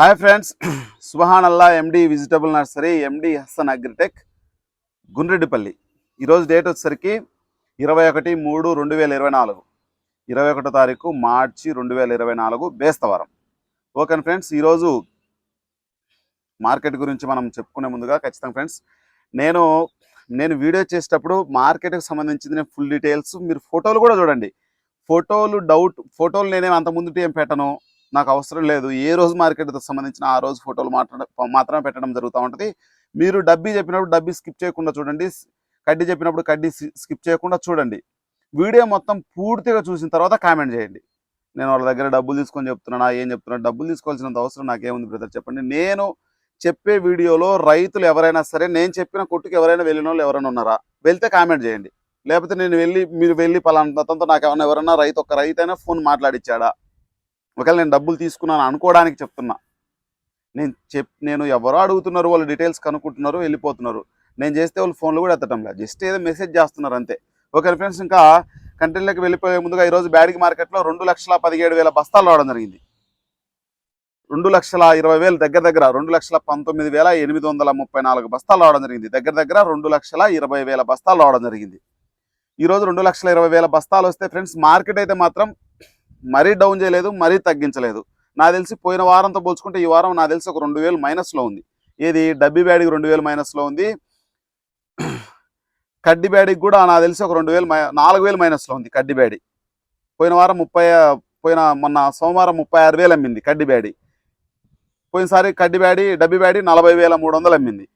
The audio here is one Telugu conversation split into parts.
హాయ్ ఫ్రెండ్స్ సుహాన్ అల్లా MD vegetable nursery MD Hasan agritech Gundreddipalli. ఈరోజు డేట్ వచ్చేసరికి ఇరవై ఒకటి మూడు రెండు వేల ఇరవై నాలుగు. ఇరవై ఒకటో తారీఖు మార్చి రెండు వేల ఇరవై నాలుగు బేస్తవారం. ఓకే ఫ్రెండ్స్ ఈరోజు మార్కెట్ గురించి మనం చెప్పుకునే ముందుగా ఖచ్చితంగా ఫ్రెండ్స్ నేను నేను వీడియో చేసేటప్పుడు మార్కెట్కి సంబంధించింది నేను ఫుల్ డీటెయిల్స్ మీరు ఫోటోలు కూడా చూడండి. ఫోటోలు డౌట్ ఫోటోలు నేనేమి అంత ఏం పెట్టను. నాకు అవసరం లేదు. ఏ రోజు మార్కెట్తో సంబంధించిన ఆ రోజు ఫోటోలు మాట్లాడ మాత్రమే పెట్టడం జరుగుతూ ఉంటుంది. మీరు డబ్బీ చెప్పినప్పుడు డబ్బీ స్కిప్ చేయకుండా చూడండి. కడ్డీ చెప్పినప్పుడు కడ్డీ స్కిప్ చేయకుండా చూడండి. వీడియో మొత్తం పూర్తిగా చూసిన తర్వాత కామెంట్ చేయండి. నేను వాళ్ళ దగ్గర డబ్బులు తీసుకొని చెప్తున్నానా ఏం చెప్తున్నా డబ్బులు తీసుకోవాల్సినంత అవసరం నాకేముంది బ్రదర్ చెప్పండి. నేను చెప్పే వీడియోలో రైతులు ఎవరైనా సరే నేను చెప్పిన కొట్టుకు ఎవరైనా వెళ్ళిన వాళ్ళు ఎవరైనా ఉన్నారా? వెళ్తే కామెంట్ చేయండి. లేకపోతే నేను వెళ్ళి మీరు వెళ్ళి పలానా నాకు ఏమైనా ఎవరైనా రైతు ఒక రైతు అయినా ఫోన్ మాట్లాడిచ్చాడా? ఒకవేళ నేను డబ్బులు తీసుకున్నాను అనుకోవడానికి చెప్తున్నా. నేను చెప్ నేను ఎవరో అడుగుతున్నారు వాళ్ళు డీటెయిల్స్ కనుక్కుంటున్నారు వెళ్ళిపోతున్నారు. నేను చేస్తే వాళ్ళు ఫోన్లు కూడా ఎత్తటం లేదు. జస్ట్ ఏదో మెసేజ్ చేస్తున్నారు అంతే. ఓకే ఫ్రెండ్స్ ఇంకా కంటెంట్లోకి వెళ్ళిపోయే ముందుగా ఈరోజు బ్యాడిగి మార్కెట్లో రెండు లక్షల పదిహేడు వేల బస్తాలు రావడం జరిగింది. రెండు లక్షల ఇరవై వేలు దగ్గర దగ్గర రెండు లక్షల పంతొమ్మిది వేల ఎనిమిది వందల ముప్పై నాలుగు బస్తాలు రావడం జరిగింది. దగ్గర దగ్గర రెండు లక్షల ఇరవై వేల బస్తాలు రావడం జరిగింది. ఈరోజు రెండు లక్షల ఇరవై వేల బస్తాలు వస్తే ఫ్రెండ్స్ మార్కెట్ అయితే మాత్రం మరీ డౌన్ చేయలేదు మరీ తగ్గించలేదు. నాకు తెలిసి పోయిన వారంతో పోల్చుకుంటే ఈ వారం నాకు తెలిసి ఒక రెండు వేలు మైనస్లో ఉంది. ఏది డబ్బి బ్యాడికి రెండు వేలు మైనస్లో ఉంది. కడ్డి బ్యాడికి కూడా నాకు తెలిసి ఒక రెండు వేలు మై- నాలుగు వేలు మైనస్లో ఉంది కడ్డి బ్యాడి. పోయిన వారం ముప్పై పోయిన మొన్న సోమవారం ముప్పై ఆరు వేలు అమ్మింది కడ్డి బ్యాడి. పోయినసారి కడ్డి బ్యాడి డబ్బి బ్యాడి నలభై వేల మూడు వందలు అమ్మింది.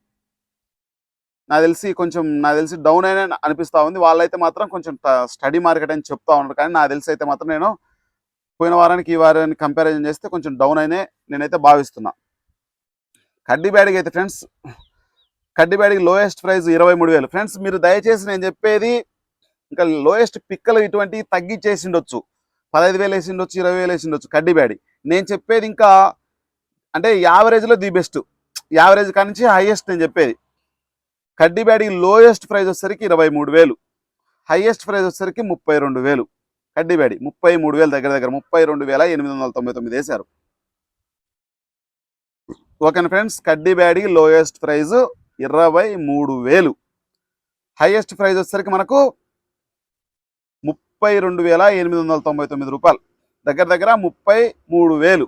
నాకు తెలిసి కొంచెం నాకు తెలిసి డౌన్ అయినా అనిపిస్తూ ఉంది. వాళ్ళైతే మాత్రం కొంచెం స్టడీ మార్కెట్ అని చెప్తా ఉన్నారు. కానీ నాకు తెలిసి అయితే మాత్రం నేను పోయిన వారానికి ఈ వారానికి కంపారిజన్ చేస్తే కొంచెం డౌన్ అయినే నేనైతే భావిస్తున్నా. కడ్డీ బ్యాడికి అయితే ఫ్రెండ్స్ కడ్డీ బ్యాడికి లోయెస్ట్ ప్రైస్ ఇరవై మూడు వేలు. ఫ్రెండ్స్ మీరు దయచేసి నేను చెప్పేది ఇంకా లోయెస్ట్ పిక్కలు ఇటువంటివి తగ్గించేసి ఉండొచ్చు పదహైదు వేలు వేసి ఉండొచ్చు ఇరవై వేలు వేసిండొచ్చు కడ్డీ బ్యాడి. నేను చెప్పేది ఇంకా అంటే యావరేజ్లో ది బెస్ట్ యావరేజ్ కానించి హైయెస్ట్ నేను చెప్పేది. కడ్డీ బ్యాడికి లోయెస్ట్ ప్రైస్ వచ్చేసరికి ఇరవై మూడు వేలు. హైయెస్ట్ ప్రైస్ వచ్చేసరికి ముప్పై రెండు వేలు. కడ్డిబ్యాడి ముప్పై మూడు వేల దగ్గర దగ్గర ముప్పై రెండు వేల ఎనిమిది వందల తొంభై తొమ్మిది వేశారు. Okay friends Kaddibyadgi lowest price ఇరవై మూడు వేలు. హైయెస్ట్ ప్రైజ్ వచ్చేసరికి మనకు ముప్పై రెండు వేల ఎనిమిది వందల తొంభై తొమ్మిది రూపాయలు. దగ్గర దగ్గర ముప్పై మూడు వేలు.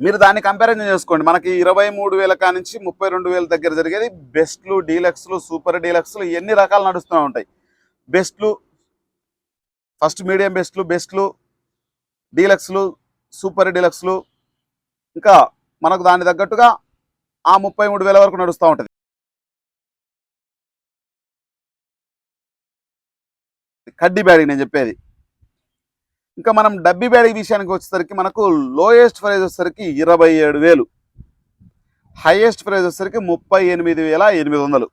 మీరు దాన్ని కంపారిజన్ చేసుకోండి. మనకి ఇరవై మూడు వేల కానించి ముప్పై రెండు వేల దగ్గర జరిగేది బెస్ట్లు డీలక్స్లు సూపర్ డీలక్స్లు ఎన్ని రకాలు నడుస్తూ ఉంటాయి. బెస్ట్లు ఫస్ట్ మీడియం బెస్ట్లు బెస్ట్లు డీలక్స్లు సూపర్ డీలక్స్లు ఇంకా మనకు దాని తగ్గట్టుగా ఆ ముప్పై మూడు వేల వరకు నడుస్తూ ఉంటుంది. కడ్డీ బ్యాడీ నేను చెప్పేది. ఇంకా మనం డబ్బీ బ్యాడీ విషయానికి వచ్చేసరికి మనకు లోయెస్ట్ ప్రైజ్ వచ్చేసరికి ఇరవై ఏడు వేలు. హైయెస్ట్ ప్రైజ్ వచ్చేసరికి ముప్పై ఎనిమిది వేల ఎనిమిది వందలు.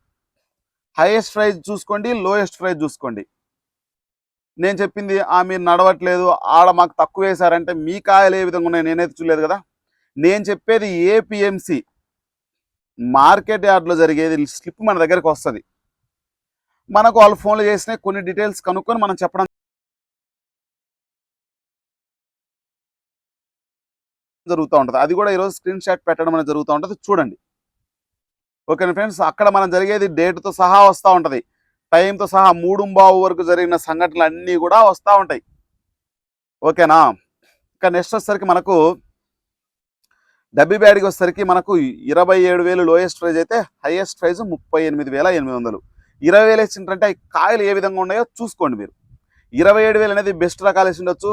హైయెస్ట్ ప్రైజ్ చూసుకోండి లోయెస్ట్ ప్రైజ్ చూసుకోండి. నేను చెప్పింది ఆ మీరు నడవట్లేదు ఆడ మాకు తక్కువ వేశారంటే మీ కాయలు ఏ విధంగా ఉన్నాయి? నేనైతే చూడలేదు కదా. నేను చెప్పేది ఏపీఎంసి మార్కెట్ యార్డ్లో జరిగేది స్లిప్ మన దగ్గరకు వస్తుంది. మనకు వాళ్ళు ఫోన్లు చేసిన కొన్ని డీటెయిల్స్ కనుక్కొని మనం చెప్పడం జరుగుతూ ఉంటుంది. అది కూడా ఈరోజు స్క్రీన్ షాట్ పెట్టడం అనేది జరుగుతూ ఉంటుంది. చూడండి. ఓకేనా ఫ్రెండ్స్ అక్కడ మనం జరిగేది డేట్తో సహా వస్తూ ఉంటుంది. టైంతో సహా మూడుంబావు వరకు జరిగిన సంఘటనలు అన్నీ కూడా వస్తూ ఉంటాయి. ఓకేనా ఇంకా నెక్స్ట్ వచ్చేసరికి మనకు డబ్బీ బ్యాడ్కి వచ్చేసరికి మనకు ఇరవై ఏడు వేలు లోయెస్ట్ ప్రైజ్ అయితే హైయెస్ట్ ప్రైజ్ ముప్పై ఎనిమిది వేల ఎనిమిది వందలు. ఇరవై వేలు వేసింటే కాయలు ఏ విధంగా ఉన్నాయో చూసుకోండి మీరు. ఇరవై ఏడు వేలు అనేది బెస్ట్ రకాలు వేసి ఉండొచ్చు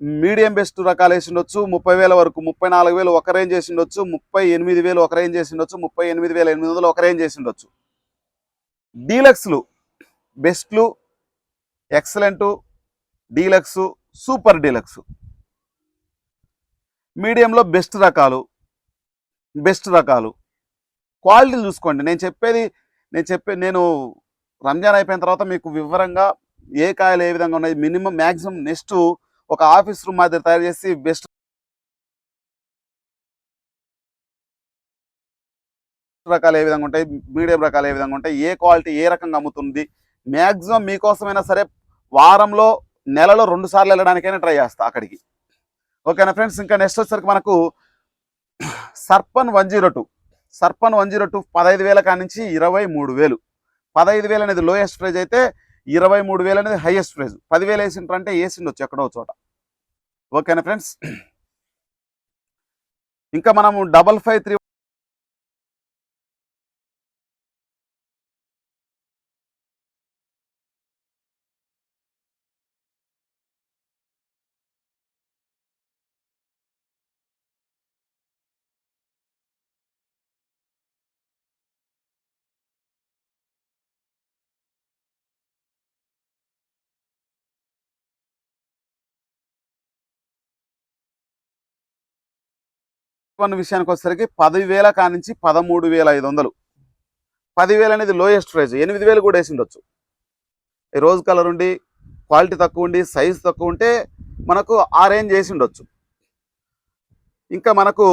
మీడియం బెస్ట్ రకాలు వేసిండొచ్చు ముప్పై వేల వరకు ముప్పై నాలుగు వేలు ఒక రేంజ్ చేసిండొచ్చు ముప్పై ఎనిమిది వేలు ఒక రేంజ్ చేసిండొచ్చు ముప్పై ఎనిమిది వేల ఎనిమిది వందలు ఒక రేంజ్ చేసి ఉండొచ్చు డీలక్స్లు బెస్ట్లు ఎక్సలెంట్ డీలక్స్ సూపర్ డీలక్స్. మీడియంలో బెస్ట్ రకాలు బెస్ట్ రకాలు. క్వాలిటీ చూసుకోండి. నేను చెప్పేది నేను చెప్పే నేను రంజాన్ అయిపోయిన తర్వాత మీకు వివరంగా ఏ కాయలు ఏ విధంగా ఉన్నాయి మినిమం మ్యాక్సిమం నెక్స్ట్ ఒక ఆఫీస్ రూమ్ మాదిరి తయారు చేసి బెస్ట్ రకాలు ఏ విధంగా ఉంటాయి? మీడియం రకాలు ఏ విధంగా ఉంటాయి? ఏ క్వాలిటీ ఏ రకంగా అమ్ముతుంది? మ్యాక్సిమం మీకోసమైనా సరే వారంలో నెలలో రెండు సార్లు వెళ్ళడానికైనా ట్రై చేస్తా అక్కడికి. ఓకేనా ఫ్రెండ్స్? ఇంకా నెక్స్ట్ వచ్చేసరికి మనకు Sarpan one zero two. Sarpan one zero two పదహైదు వేల కానించి నుంచి ఇరవై మూడు వేలు. పదహైదు వేలు అనేది లోయెస్ట్ ప్రైజ్ అయితే ఇరవై మూడు వేలు అనేది హైయెస్ట్ ప్రైజ్ పదివేలు వేసింటారంటే వేసిండొచ్చు ఎక్కడో చోట. ఓకేనా ఫ్రెండ్స్ ఇంకా మనము డబల్ ఫైవ్ త్రీ వన్ విషయానికి వచ్చేసరికి పదివేల కానించి పదమూడు వేల ఐదు వందలు. పదివేలు అనేది లోయెస్ట్ ప్రైజ్ ఎనిమిది వేలు కూడా వేసి ఉండొచ్చు ఈ రోజ్ కలర్ ఉండి క్వాలిటీ తక్కువ ఉండి సైజ్ తక్కువ ఉంటే మనకు ఆ రేంజ్ చేసి ఉండొచ్చు ఇంకా మనకు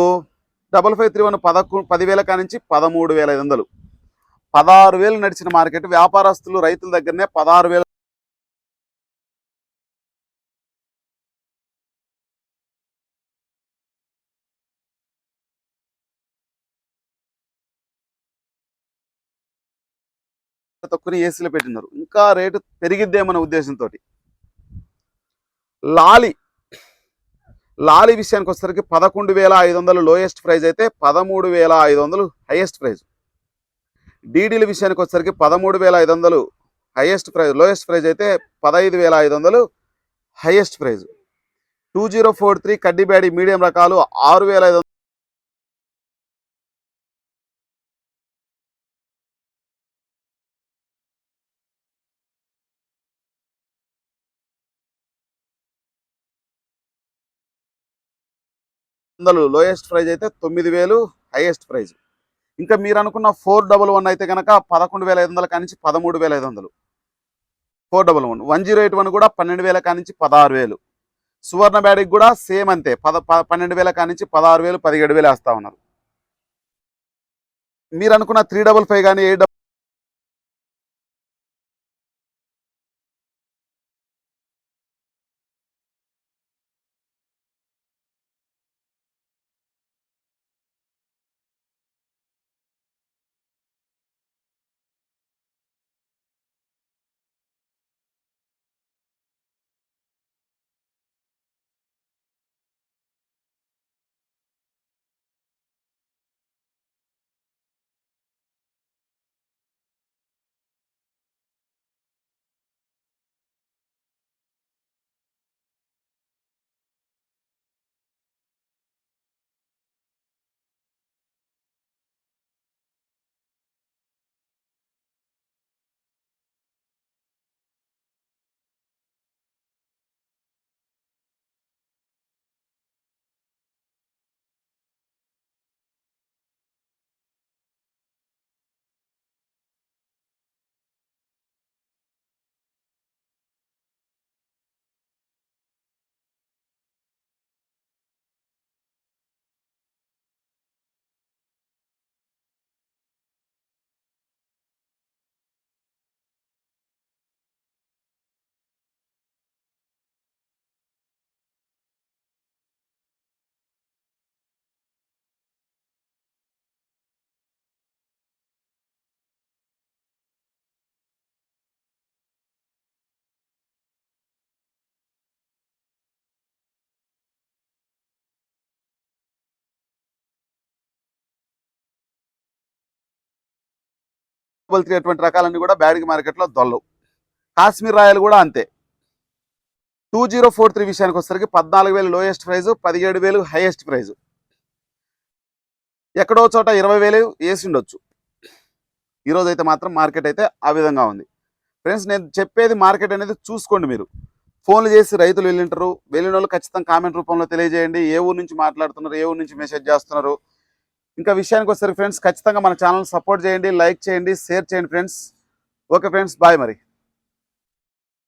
డబల్ ఫైవ్ త్రీ వన్ పదకొ పదివేల కానించి పదమూడు వేల ఐదు వందలు. పదహారు వేలు నడిచిన మార్కెట్ వ్యాపారస్తులు రైతుల దగ్గరనే పదహారు వేల తక్కువ ఏసీలో పెట్టినారు. ఇంకా రేటు పెరిగిద్దేమన్న ఉద్దేశంతో లాలి. లాలి విషయానికి వచ్చేసరికి పదకొండు వేల ఐదు వందలు లోయెస్ట్ ప్రైజ్ అయితే పదమూడు వేల ఐదు వందలు హైయెస్ట్ ప్రైజ్. డీడీల విషయానికి వచ్చేసరికి పదమూడు వేల ఐదు వందలు హైయెస్ట్ ప్రైజ్ లోయెస్ట్ ప్రైజ్ అయితే పదహైదు వేల ఐదు వందలు highest price. Two zero four three Kaddibyadgi medium రకాలు ఆరు వేల ఐదు వందలు. లోయెస్ట్ ప్రైజ్ అయితే తొమ్మిది వేలు హైయెస్ట్ ప్రైజ్. ఇంకా మీరు అనుకున్న ఫోర్ డబల్ వన్ అయితే కనుక పదకొండు వేల ఐదు వందల కానించి పదమూడు వేల ఐదు వందలు. Four double one. One zero eight one కూడా పన్నెండు వేల కానించి పదహారు వేలు. సువర్ణ బ్యాడీకి కూడా సేమ్ అంతే. పద ప- పన్నెండు వేల కానించి పదహారు వేలు పదిహేడు వేలు వేస్తా ఉన్నారు. మీరు అనుకున్న త్రీ డబల్ ఫైవ్ కానీ ఎయిట్ డబల్ త్రీ అటువంటి రకాలన్నీ కూడా బ్యాడిగి మార్కెట్లో దొల్లవు. కాశ్మీర్ రాయలు కూడా అంతే. టూ జీరో ఫోర్ త్రీ విషయానికి వచ్చేసరికి పద్నాలుగు వేలు లోయెస్ట్ ప్రైజ్ పదిహేడు వేలు హైయెస్ట్ ప్రైజ్ ఎక్కడో చోట ఇరవై వేలు వేసి ఉండొచ్చు. ఈరోజు అయితే మాత్రం మార్కెట్ అయితే ఆ విధంగా ఉంది. ఫ్రెండ్స్ నేను చెప్పేది మార్కెట్ అనేది చూసుకోండి మీరు. ఫోన్లు చేసి రైతులు వెళ్ళింటారు. వెళ్ళిన వాళ్ళు ఖచ్చితంగా కామెంట్ రూపంలో తెలియజేయండి. ఏ ఊరు నుంచి మాట్లాడుతున్నారు? ఏ ఊరు నుంచి మెసేజ్ చేస్తున్నారు? ఇంకా విషయానికి వస్తారు ఫ్రెండ్స్ ఖచ్చితంగా మన ఛానల్ సపోర్ట్ చేయండి లైక్ చేయండి షేర్ చేయండి ఫ్రెండ్స్ ఓకే ఫ్రెండ్స్ బాయ్ మరి.